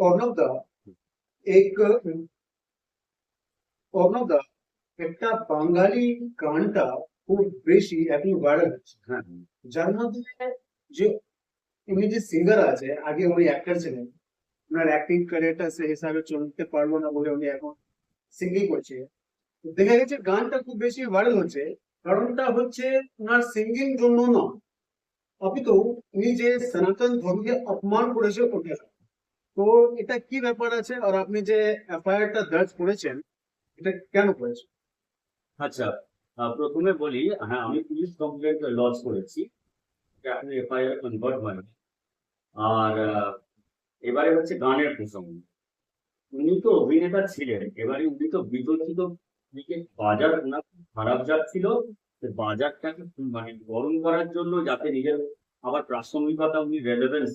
অর্ণব দা এক অর্ণব দা একটা বাঙালি গানটা খুব বেশি এখন ভাইরাল হচ্ছে যার মধ্যে যে উনি যে সিঙ্গার আছে আগে উনি অ্যাক্টর ছিলেন ওনার অ্যাক্টিং ক্যারিয়ারটা সে হিসাবে চলতে পারল না বলে উনি এখন সিঙ্গিং করছে দেখা গেছে গানটা খুব বেশি ভাইরাল হচ্ছে কারণটা হচ্ছে ওনার সিঙ্গিং জন্য না অপিত উনি যে সনাতন ধর্মকে অপমান করেছে ওটা তো এটা কি ব্যাপার আছে? আর আপনি যে এফআইআরটা দার্জ করেছেন, এটা কেন করেছেন? আচ্ছা প্রথমে বলি হ্যাঁ আমি পুলিশ কমপ্লেন্ট লঞ্চ করেছি। এখন এফআইআর কনভার্ট হয়নি। আর এবারে হচ্ছে গানের প্রসঙ্গ। উনি তো অভিনেতা ছিলেন, এবারে উনি তো বিতর্কিত বাজার খুব খারাপ যাচ্ছিল বাজারটাকে মানে গরম করার জন্য যাতে নিজের আবার প্রাসঙ্গিকতা উনি রেলেভেন্স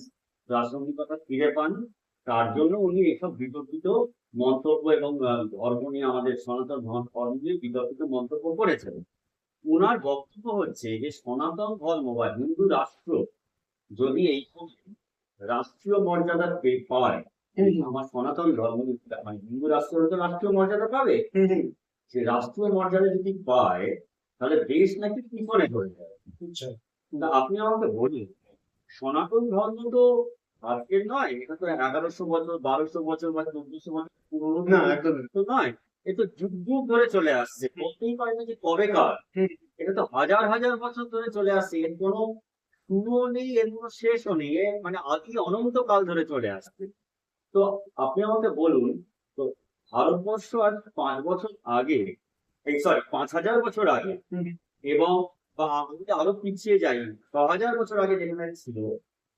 প্রাসঙ্গিকতা ফিরে পান। তার জন্য উনি এসব বিতর্কিত মন্তব্য এবং ধর্ম নিয়ে আমাদের সনাতন ধর্ম ধর্ম নিয়ে বিতর্কিত মন্তব্য করেছেন। ওনার বক্তব্য হচ্ছে যে সনাতন ধর্ম বা হিন্দু রাষ্ট্র যদি এই রাষ্ট্রীয় মর্যাদা পায় আমার সনাতন ধর্ম মানে হিন্দু রাষ্ট্র তো রাষ্ট্রীয় মর্যাদা পাবে? সে রাষ্ট্রীয় মর্যাদা যদি পায় তাহলে দেশ নাকি পিছনে চলে যাবে? আচ্ছা। আপনি আমাকে বলুন সনাতন ধর্ম তো আজকের নয় এটা তো এগারোশো বছর বারোশো বছর বা চোদ্দশো বছর পুরোনো না একদম তো নয় এ তো যুগ যুগ ধরে চলে আসছে। বলতেই পারে না যে কবেকার। এটা তো হাজার হাজার বছর ধরে চলে আসছে এর কোনো শুরুও নেই এর কোনো শেষও নেই মানে আদি অনন্তকাল ধরে চলে আসছে। তো আপনি আমাকে বলুন তো ভারতবর্ষ আজ পাঁচ বছর আগে এই সরি পাঁচ হাজার বছর আগে এবং বা আমি আরও পিছিয়ে যাই ছ হাজার বছর আগে যেখানে ছিল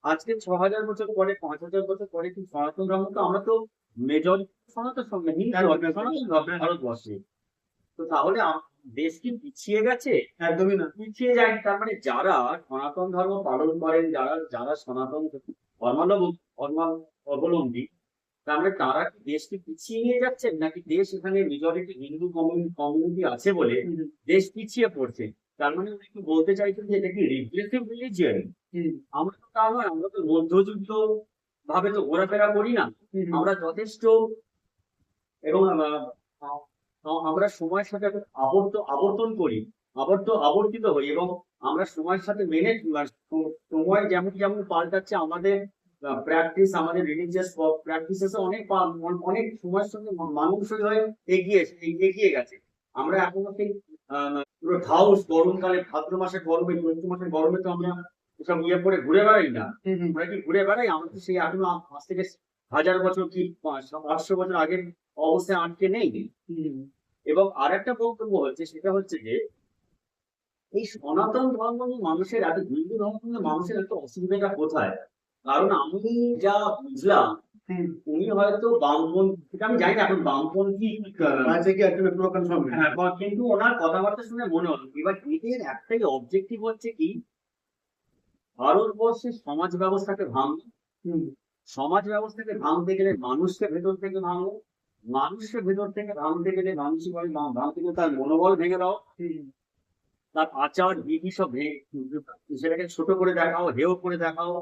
আজকে ছ হাজার বছর পরে পাঁচ হাজার বছর পরে কি সনাতন ধর্ম? তো আমরা তো মেজরিটি সনাতন সঙ্গে ধর্ম ভারতবর্ষে। তো তাহলে দেশ কি পিছিয়ে গেছে? একদমই না। পিছিয়ে যায়। তার মানে যারা সনাতন ধর্ম পালন করেন যারা যারা সনাতন ধর্মাবলম্বী তার মানে তারা কি দেশকে পিছিয়ে নিয়ে যাচ্ছেন নাকি দেশ এখানে মেজরিটি হিন্দু কমিউনিটি আছে বলে দেশ পিছিয়ে পড়ছে? তার মানে কি বলতে চাইছেন যে এটা কি রিপ্রেসিভ রিলিজিয়ন আমরা তো তা নয় আমরা তো মধ্যযুদ্ধ ভাবে তো ঘোরাফেরা করি না। আমরা যথেষ্ট এবং আমরা সময়ের সাথে আবর্ত আবর্তন করি আবর্ত আবর্তিত হই এবং আমরা সময়ের সাথে মেনে সময় যেমন যেমন পাল্টাচ্ছে আমাদের প্র্যাকটিস আমাদের রিলিজিয়াস প্র্যাকটিসেস অনেক অনেক সময়ের সঙ্গে মানুষ হয়ে এগিয়ে এগিয়ে গেছে। আমরা এখনও সেই ধাউস গরমকালে ভাদ্র মাসের গরমে চৈত্র মাসের গরমে তো আমরা সব ইয়ে করে ঘুরে বেড়াই না। আমরা কি ঘুরে বেড়াই আমরা তো সেই এখনও আজ থেকে হাজার বছর কি পাঁচ- আটশো বছর আগের অবস্থায় আটকে নেই। এবং আর একটা বক্তব্য হচ্ছে সেটা হচ্ছে যে এই সনাতন ধর্ম মানুষের এত হিন্দু ধর্ম মানুষের এত অসুবিধাটা কোথায়? কারণ আমি যা বুঝলাম। উনি হয়তো বামপন সেটা আমি জানি না এখন বামপন্থী আছে কি কনফার্ম হ্যাঁ, কিন্তু ওনার কথাবার্তা শুনে মনে হলো এবার এদের একটাই অবজেক্টিভ হচ্ছে কি ভারতবর্ষের সমাজ ব্যবস্থাকে ভাঙ সমাজ ব্যবস্থাকে ভাঙতে গেলে মানুষকে ভেতর থেকে ভাঙো মানুষকে ভেতর থেকে ভাঙতে গেলে মানুষই বলে ভাঙতে গেলে তার মনোবল ভেঙে দাও। তার আচার বিধি সব ভেঙে সেটাকে ছোট করে দেখাও হেও করে দেখাও।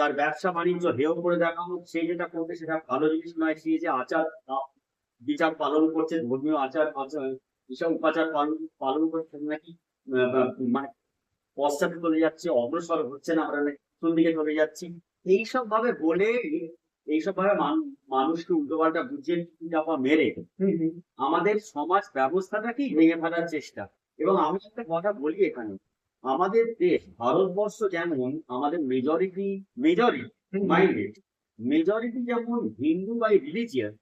তার ব্যবসা বাণিজ্য হেয় করে দেখাও সে যেটা করবে সেটা ভালো জিনিস নয় সে যে আচার বিচার পালন করছে ধর্মীয় আচার আচার এসব উপাচার পালন পালন করছে নাকি মানে পশ্চাতে চলে যাচ্ছে অগ্রসর হচ্ছে না আমরা পিছন দিকে চলে যাচ্ছি। এইসব ভাবে বলে এইসব ভাবে মান- মানুষকে উল্টোপাল্টা বুঝিয়ে চাপা মেরে আমাদের সমাজ ব্যবস্থাটাকেই ভেঙে ফেলার চেষ্টা। এবং আমি একটা কথা বলি এখানে। আমাদের দেশ ভারতবর্ষ যেমন আমাদের মেজরিটি মেজরিটি মাইন্ডেড মেজরিটি যেমন হিন্দু বাই রিলিজিয়ান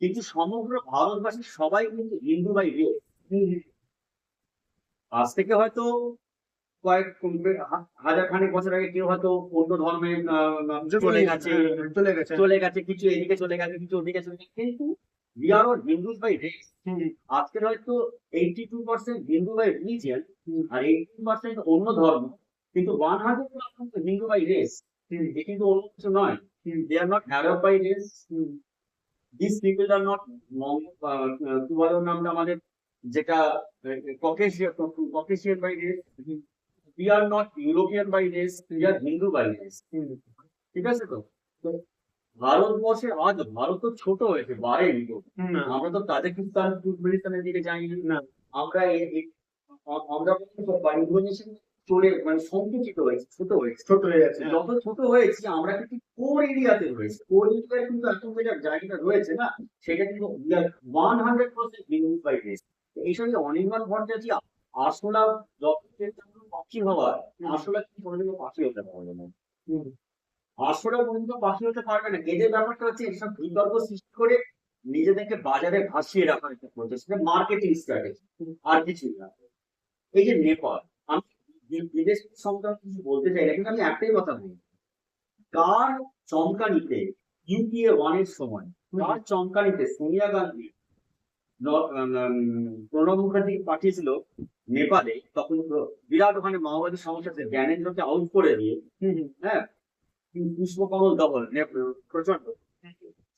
কিন্তু সমগ্র ভারতবাসী সবাই কিন্তু হিন্দু বাই রেস আজ থেকে হয়তো কয়েক হাজার খানেক বছর আগে কেউ হয়তো অন্য ধর্মের আহ, চলে গেছে চলে গেছে। চলে গেছে কিছু এদিকে চলে গেছে কিছু ওদিকে চলে গেছে কিন্তু we are all Hindus by race আজকের হয়তো eighty two percent Hindu by religion R eighty percent অন্য ধর্ম কিন্তু one hundred percent Hindu by race এ কিন্তু অন্য কিছু নয়। They are not Arab by race this people are not কি বলে নামটা আমাদের যেটা Caucasian Caucasian by race we are not European by race we are Hindu by race ঠিক আছে তো? তো ভারতবর্ষে আজ ভারত তো ছোট হয়েছে বাড়েনি তো। আমরা তো তাজিকিস্তান তুর্কমেনিস্তানের দিকে যাইনি। না। আমরা আমরা কিন্তু ইন্দোনেশিয়া চলে মানে সংকুচিত হয়েছে ছোট হয়েছে। ছোট হয়ে যাচ্ছে যত ছোট হয়েছে আমরা কিন্তু কোর এরিয়াতে রয়েছে। কোর এরিয়ায় কিন্তু এখন যেটা জায়গাটা রয়েছে না সেটা কিন্তু ওয়ান হান্ড্রেড পার্সেন্ট ইউনিফাইড রয়েছে এই সঙ্গে অনির্বাণ ভট্টাচার্য আসলা যতক্ষণ পাখি হওয়ার আসলা কি কোনোদিনও পাখি হতে পারবে না। আসলে কোনোদিনও পাখি হতে পারবে না। এদের ব্যাপারটা হচ্ছে এসব বিতর্ক সৃষ্টি করে নিজেদেরকে বাজারে ভাসিয়ে রাখার একটা করছে সেটা মার্কেটিং স্ট্র্যাটেজি আর কিছুই না। এই যে নেপাল আমি বিদেশ সংক্রান্ত কিছু বলতে চাই না কিন্তু আমি একটাই কথা বলি। কার চমকানিতে ইউপিএ ওয়ানের সময় কার চমকানিতে সোনিয়া গান্ধী প্রণব মুখার্জি পাঠিয়েছিল নেপালে তখন বিরাট ওখানে মাওবাদী সমস্যা জ্ঞানেন্দ্রকে আউট করে দিয়ে। হ্যাঁ? পুষ্পকমল দখল নে- প্রচণ্ড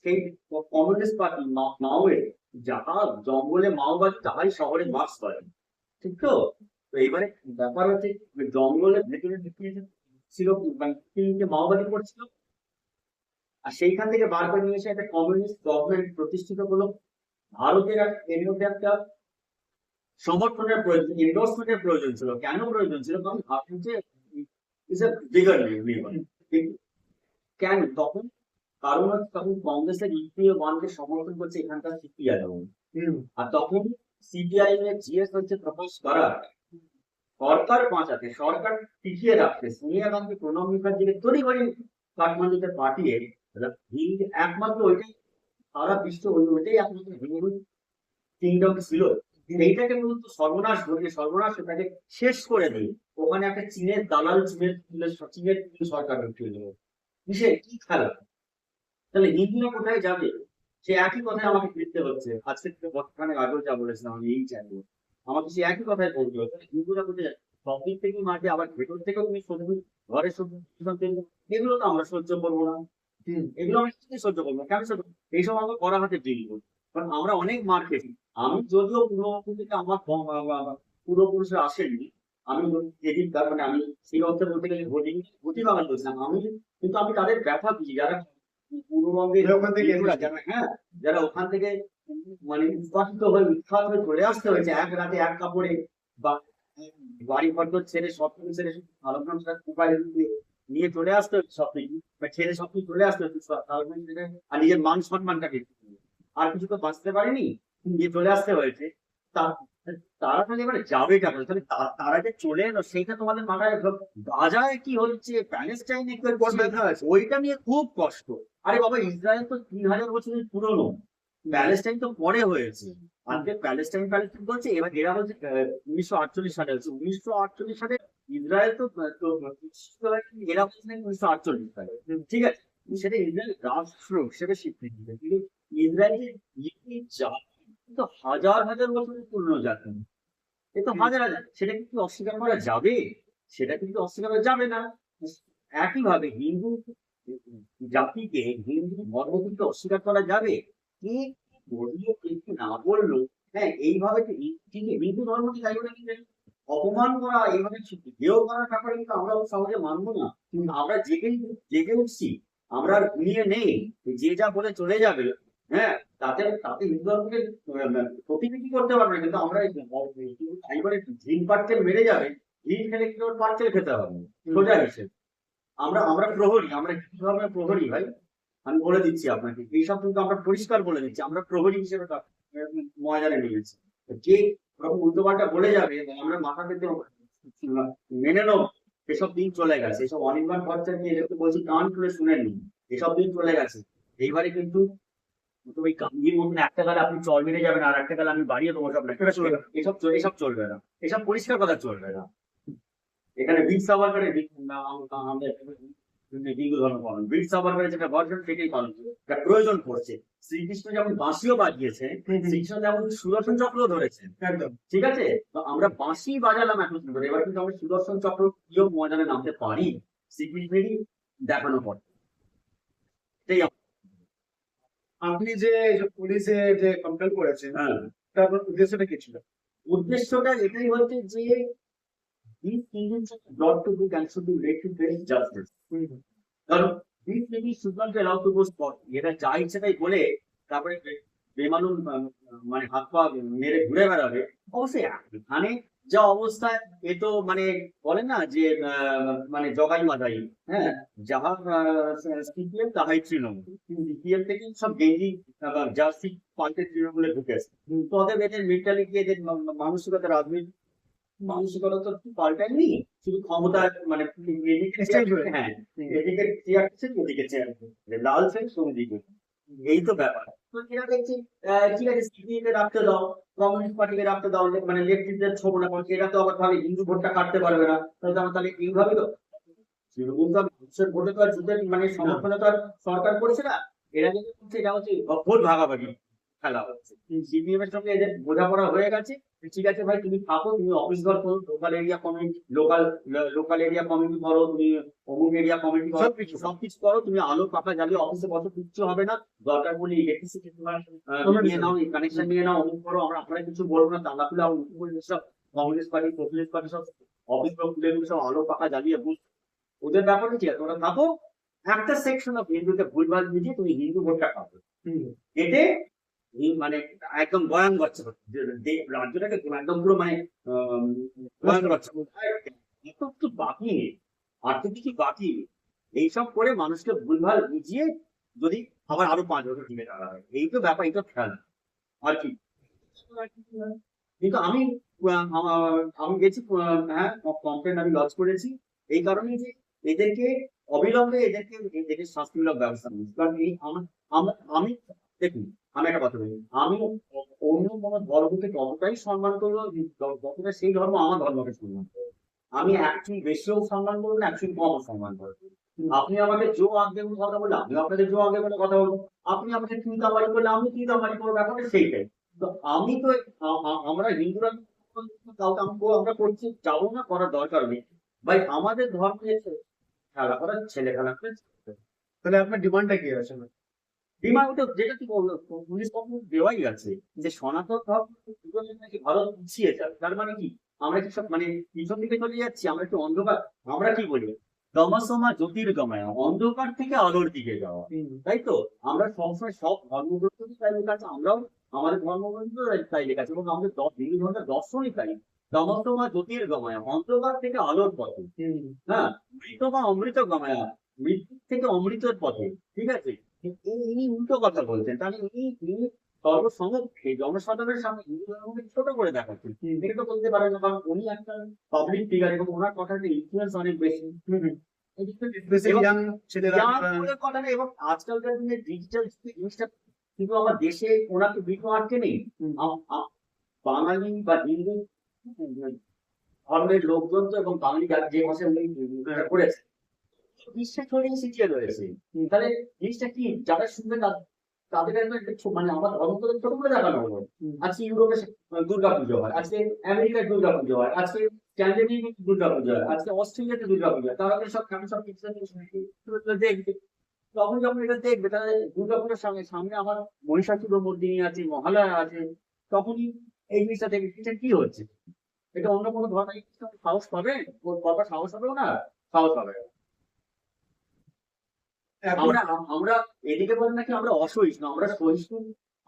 সেই কমিউনিস্ট পার্টি মাওয়ের যাহা জঙ্গলে মাওবাদী তাহাই শহরে বাস করে। ঠিক তো? তো এবারে ব্যাপার হচ্ছে যে জঙ্গলের ভেতরে ছিল মানে মাওবাদী করছিল আর সেইখান থেকে বার করে নিয়ে এসে একটা কমিউনিস্ট গভর্নমেন্ট প্রতিষ্ঠিত হলো ভারতের এক- একটা সমর্থনের প্রয়োজন ইনভেস্টমেন্টের প্রয়োজন ছিল। কেন প্রয়োজন ছিল? কারণ ভাবছেন যে ইজ এ বিগার কিন্তু কেন? তখন কারণ হচ্ছে তখন কংগ্রেসের ইউপিএ ওয়ানকে সমর্থন করছে এখানকার সিপিআই আর তখন সিপিআই এর জিএস হচ্ছে প্রকাশ করা সরকার বাঁচাতে সরকার টিকিয়ে রাখতে সোনিয়া গান্ধী প্রণব মুখার্জিকে তৈরি করে কাঠমান্ডুতে পাঠিয়ে হিন্দি একমাত্র ওইটাই সারা বিশ্ব ওই ওইটাই একমাত্র হিন্দু কিংডম ছিল। এইটাকে মূলত সর্বনাশ ঘটিয়ে সর্বনাশ এটাকে শেষ করে দিই ওখানে একটা চীনের দালাল চীনের চীনের সরকার ঢুকিয়ে দেবো কিসের? কি খেলা তাহলে হিন্দুরা কোথায় যাবে? সে একই কথাই আমাকে ফিরতে হচ্ছে আজকে থেকে বর্তমানে আগেও যা বলেছিলাম, আমি এই চাইব আমাকে সে একই কথাই বলতে হচ্ছে হিন্দুরা কোথায় সব থেকে মাঠে আবার ভেতর থেকেও তুমি সবজি ঘরে সবজি এগুলো তো আমরা সহ্য করব না। এগুলো আমি কিছুই সহ্য করব না। কেন সহ্য? এইসব আমাকে করা হাতে ডিল করি কারণ আমরা অনেক মার খেয়েছি। আমি যদিও পূর্ববঙ্গ থেকে আমার পূর্বপুরুষরা আসেননি আমি এদিক তার মানে আমি সেই অর্থে বলতে গেলে ভোটিং ভোটি বাগান করছিলাম আমি কিন্তু আমি তাদের ব্যথা বুঝি যারা পূর্ববঙ্গে যারা হ্যাঁ যারা ওখান থেকে মানে উৎপাদিত হয়ে উৎখাত হয়ে চলে আসতে হয়েছে এক রাতে এক কাপড়ে বা বাড়ি ঘর ছেড়ে সব কিছু ছেড়ে আলোচনা সেটা দিয়ে নিয়ে চলে আসতে হচ্ছে সব কিছু বা ছেড়ে সব কিছু চলে আসতে হচ্ছে আর নিজের মান সম্মানটাকে আর কিছু তো বাঁচতে পারেনি নিয়ে চলে আসতে হয়েছে। তা- তারা তাহলে এবারে যাবে কেন? তাহলে তারা যে চলে এলো, সেইটা তোমাদের মাথায় গাজায় কি হচ্ছে? প্যালেস্টাইনে হচ্ছে ওইটা নিয়ে খুব কষ্ট। আরে বাবা, ইসরায়েল তো তিন হাজার বছরের পুরনো। প্যালেস্টাইন তো পরে হয়েছে। আজকে প্যালেস্টাইন প্যালেস্টাইন বলছে এবার এরা বলছে উনিশশো আটচল্লিশ সালে হচ্ছে উনিশশো আটচল্লিশ সালে ইসরায়েল তো এরা বলছে উনিশশো আটচল্লিশ সালে। ঠিক আছে। সেটা ইসরায়েল রাষ্ট্র হিসেবে স্বীকৃতি কিন্তু ইসরায়েলের ইহুদি জাতি তো হাজার হাজার বছরের পুরনো জাতি এ তো হাজার হাজার, সেটা কিন্তু অস্বীকার করা যাবে? সেটা কিন্তু অস্বীকার করা যাবে না? একইভাবে হিন্দু জাতিকে, হিন্দু কিন্তু অস্বীকার করা যাবে? কি বলল কে কি না বলল? হ্যাঁ এইভাবে তো হি- হিন্দু ধর্মকে তাই বলে কিন্তু অপমান করা, এইভাবে হেয় করার ব্যাপারে কিন্তু আমরা সহজে মানবো না। কিন্তু আমরা জেগে জেগে উঠছি। আমরা ঘুমিয়ে নেই। যে যা বলে চলে যাবে হ্যাঁ তাতে তাতে হিন্দু ধর্মকে আহ, প্রতিনিধি করতে পারবে কিন্তু আমরা তাই বলে ঝিল মেরে যাবে ঝিল খেলে কিন্তু পাটকেল খেতে হবে সোজা হিসেবে আমরা আমরা প্রহরী আমরা ধর্মের প্রহরী ভাই আমি বলে দিচ্ছি আপনাকে এইসব কিন্তু আমরা পরিষ্কার বলে দিচ্ছি আমরা প্রহরী হিসেবে ময়দানে নিয়েছি যে রকম উল্টোপাল্টা বলে যাবে আমরা মাথা পেতে মেনে নেব এসব দিন চলে গেছে এসব অনির্বাণ ভট্টাচার্য এদেরকে বলছি কান খুলে শুনে নিন এসব দিন চলে গেছে। এইবারে কিন্তু তো ওই মতন একটা গালে আপনি চল মেরে যাবেন আর একটা গালে আমি বাড়িয়ে দেবো সব না এটা চলবে না। এসব এসব চলবে না। এসব পরিষ্কার কথা চলবে না। এখানে বীর সাভারকারের বীর- না, আম- আম- আমাদের হিন্দু ধর্ম পালন বীর সাভারকারের যেটা বর্জন সেটাই পালন করবে। প্রয়োজন পড়ছে। শ্রীকৃষ্ণ যেমন বাঁশিও বাজিয়েছে শ্রীকৃষ্ণ যেমন সুদর্শন চক্র ধরেছেন। একদম। ঠিক আছে? তো আমরা বাঁশি বাজালাম এখন এবার কিন্তু আমরা সুদর্শন চক্র প্রিয় ময়দানে নামতে পারি? শ্রীকৃষ্ণেরই দেখানো পর এটাই আপনি যে পুলিশে যে কমপ্লেন করেছেন হ্যাঁ। তার উদ্দেশ্যটা কি ছিল? উদ্দেশ্যটা এটাই হচ্ছে যে these Indians are not to be and should be made to face justice. কারণ These ladies should not be allowed to go spot. এরা যা ইচ্ছে তাই বলে তারপরে বে- বেমালুম আহ, মানে হাত পা মেরে ঘুরে বেড়াবে। অবশ্যই এখানে যা অবস্থা এ তো মানে বলে না যে মানে জগাই মাদাই হ্যাঁ? যাহা সিপিএম তাহাই তৃণমূল। সিপিএম থেকে সব গেঞ্জি জার্সি পাল্টে তৃণমূলে ঢুকেছে তো ওদের এদের মেন্টালিটি এদের মানসিকতা রাজনীতি মানসিকতা তো পাল্টায়নি শুধু ক্ষমতা মানে এদিকে হ্যাঁ এদিকে চেয়ার ওদিকে চেয়ার লাল সেন দিকে। এই তো ব্যাপার। মানে লেফটিস্টদের ছোট না, কারণ এরা তো আবার তাহলে হিন্দু ভোটটা কাটতে পারবে না। তাহলে তো তো আর মানে তো আর সরকার করছে না। এটা হচ্ছে ভাগাভাগি সিপিএম এর সঙ্গে এদের বোঝাপড়া হয়ে গেছে। ঠিক আছে ভাই তুমি থাকো তুমি অফিস ঘর করো local area committee local local area committee করো তুমি অমুক এরিয়া কমিটি করো সবকিছু। সবকিছু করো তুমি আলো পাকা জ্বালিয়ে অফিসে বসে কিচ্ছু হবে না। দরকার বলি ইলেকট্রিসিটি তোমার নিয়ে নাও কানেকশন নিয়ে নাও অমুক করো আমরা আপনারা কিছু বলব না তালা খুলে অমুক করে সব কমিউনিস্ট পার্টি সোশ্যালিস্ট পার্টি সব অফিস দিলে সব আলো পাকা জ্বালিয়ে বুঝ ওদের ব্যাপারে কি আছে? ওরা থাকো একটা সেকশন অফ হিন্দুতে ভুলভাল বুঝিয়ে তুমি হিন্দু ভোটটা পাবে। এতে মানে একদম। যে দে- রাজ্যটাকে একদম পুরো মানে কিছু বাকি আর তো কিছু বাকি নেই। এইসব করে মানুষকে ভুলভাল বুঝিয়ে যদি আবার আরও পাঁচ বছর টিকে থাকা হয়। এই তো ব্যাপার তো খেলা। আর কি? কিন্তু আমি আমি গেছি হ্যাঁ কমপ্লেন আমি লঞ্চ করেছি। এই কারণে যে এদেরকে অবিলম্বে এদেরকে এদেরকে শাস্তিমূলক ব্যবস্থা নিই কারণ এই আমি, দেখুন আমি একটা কথা বলি। আমি অন্য কোনো ধর্মকে ততটাই সম্মান করব যতটা সেই ধর্ম আমার ধর্মকে সম্মান করবে আমি একচুয়ালি বেশিও সম্মান করব না একচুয়ালি কমও সম্মান করব আপনি আমাকে জো আগে বলে কথা বললে আমি আপনাদের জো আগে বলে কথা বলব। আপনি আমাকে চিন্তাবাড়ি করলে আমি চিন্তাবাড়ি করব, ব্যাপারটা সেইটাই। তো আমি তো আমরা হিন্দুরা কাউকে আমরা- করছি, যাব না, করার দরকার নেই। ভাই, আমাদের ধর্ম খেলা করার ছেলে খেলা তাহলে আপনার ডিমান্ডটা কি আছে? বিমান তো যেটা কি বলল? পুলিশ কখন দেওয়াই আছে যে সনাতন ধর্ম নাকি ভারত পিছিয়ে যায় তার মানে কি? আমরা কি সব মানে পিছন দিকে চলে যাচ্ছি আমরা একটু অন্ধকার। আমরা কি বলি? তমসমা জ্যোতির্গময় অন্ধকার থেকে আলোর দিকে যাওয়া। তাই তো? আমরা সবসময় সব ধর্মগ্রন্থই তাই লেখা আছে আমরাও আমাদের ধর্মগ্রন্থ তাই লেখা আছে এবং আমাদের বিভিন্ন ধর্মের দর্শনই তাই। তমসমা জ্যোতির্গময় অন্ধকার থেকে আলোর পথে। হ্যাঁ মৃত বা অমৃত গমায়া মৃত্যু থেকে অমৃতের পথে। ঠিক আছে? ইনি উল্টো কথা বলছেন। তাহলে ইনি ইনি সর্বসমক্ষে জনসাধারণের সামনে হিন্দু ধর্মকে ছোট করে দেখাচ্ছেন। এটা তো বলতে না কারণ উনি একটা পাবলিক ফিগার এবং ওনার কথাটা ইনফ্লুয়েন্স অনেক বেশি। এবং- এবং আজকালকার দিনে ডিজিটাল জিনিসটা কিন্তু আমার দেশে ওনাকে বিঘ্ন আটকে নেই। বাঙালি বা হিন্দু ধর্মের লোকজন তো এবং বাঙালি যে ভাষায় উনি করেছে বিশ্বাস ছড়িয়ে শিখিয়ে রয়েছে। তাহলে জিনিসটা কি? যারা শুনবে তাদের একটা একটা মানে আমার ধর্ম ছোট করে দেখানো হলো। আজকে ইউরোপে দুর্গা হয় আজকে আমেরিকায় দুর্গাপুজো হয় আজকে স্ক্যান্ডিনেভিয়ায় হয় আজকে অস্ট্রেলিয়াতে হয়। তারা সব আমি সব কিছু দেখবে। তখন যখন এটা দেখবে তাহলে সঙ্গে সামনে আমার মহিষাসুর মর্দিনী আছে মহালয়া আছে তখনই এই জিনিসটা দেখবে এটা কি হচ্ছে? এটা অন্য কোনো ধরনের সাহস পাবে? ওর বাবা সাহস হবে না সাহস পাবে না। এখন আমরা আমরা এদিকে বলেন নাকি আমরা অসহিষ্ণু আমরা সহিষ্ণু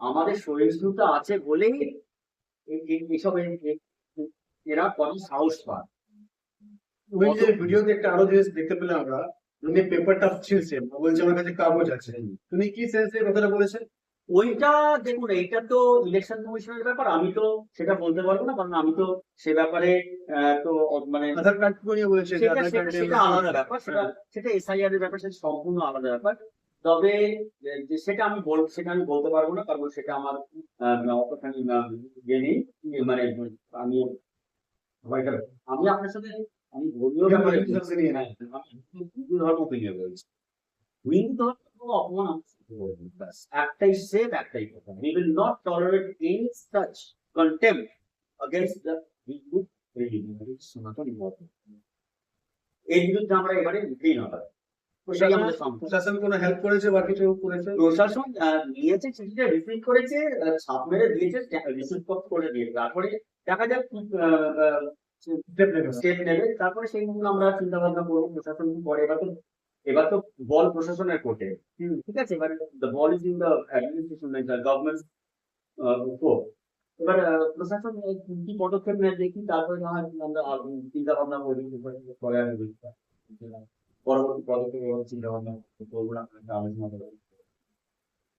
আমাদের সহিষ্ণুতা আছে বলেই এ- এ- এসব এ- এ- এরা কম সাহস পায়। ওই যে ভিডিওতে একটা আরও জিনিস দেখতে পেলাম আমরা উনি পেপারটা ছিলছেন বলছে আমার কাছে কাগজ আছে। তুমি কি সেন্সে কথাটা বলেছেন? ওইটা দেখুন এইটা তো ইলেকশন কমিশনের ব্যাপার আমি তো সেটা বলতে পারব না কারণ আমি তো সে ব্যাপারে তো মানে আধার কার্ড নিয়ে বলেছে সেটা আলাদা ব্যাপার সেটা সেটা এসআইআর এর ব্যাপার সেটা সম্পূর্ণ আলাদা ব্যাপার। তবে সেটা আমি বল সেটা আমি বলতে পারব না কারণ সেটা আমার আহ, অতখানি আহ, ইয়ে ইয়ে মানে আমি আমি আপনার সাথে আমি ধর্মীয় ব্যাপারে হিন্দু বলছি। হিন্দু ধর্ম অপমান শুনতে বলব, ব্যাস। একটাই সেভ একটাই কথা we will not tolerate any such contempt against the Hindu religion, that is সনাতন ধর্ম। এর বিরুদ্ধে আমরা এবারে উঠেই না। প্রশাসন কোনো হেল্প করেছে বা কিছু করেছে প্রশাসন নিয়েছে চিঠিটা রিসিভ করেছে ছাপ মেরে দিয়েছে রিসিভ করে দিয়েছে তারপরে দেখা যাক স্টেপ নেবে তারপরে সেই আমরা চিন্তা ভাবনা করব প্রশাসন কি করে এবার তো এবার তো বল প্রশাসনের কোর্টে ঠিক আছে? এবার the ball is in the administration the government court এবার আহ, প্রশাসন কি পদক্ষেপ নেয় দেখি তারপরে না হয় আমরা চিন্তা ভাবনা করি পরে আমি বুঝতে পরবর্তী পদক্ষেপ এবং চিন্তা ভাবনা করব না আলোচনা করব।